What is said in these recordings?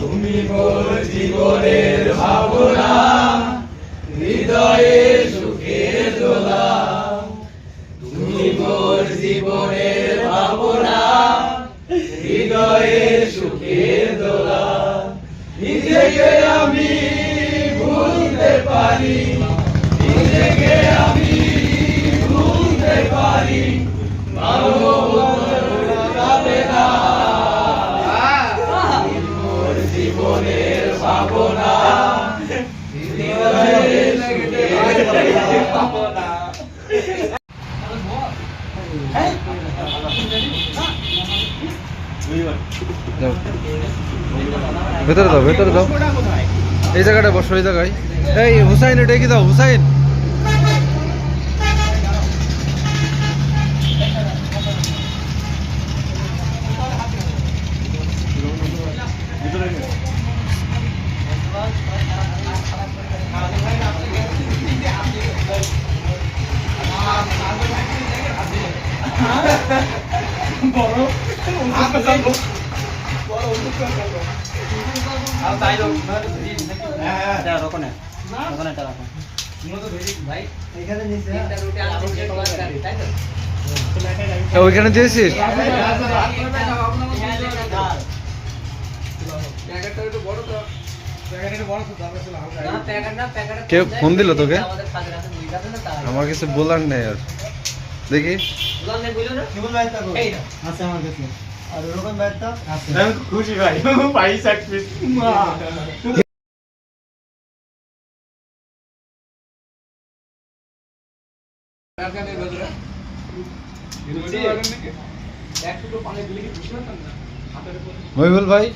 তুমি জীবনের ভাবনা, হৃদয়ে সুখের দোলা। তুমি মোর জীবনের ভাবনা, হৃদয়ে সুখের দোলা। নিজেকে আমি ভুলতে পারি, নিজেকে আমি ভুলতে পারি। ভালো ভেতরে দাও ভেতরে দাও। এই জায়গাটা বসো, এই জায়গায়। এই, হুসাইন, এটা কি দাও, হুসাইন। এখানে নিচে এ, ওইখানে দিয়েছিস? কেউ ফোন দিল তোকে? আমার কিছু বলার নেই আর। দেখি কেবল বাইরটা কো আছে আমার কাছে আর ওরকম বাইরটা আছে আমি খুশি ভাই মহিবুল ভাই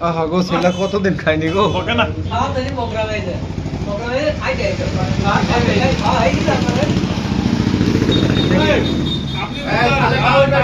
আহা গো ছেলে কতদিন খাইনি গো দাওয়া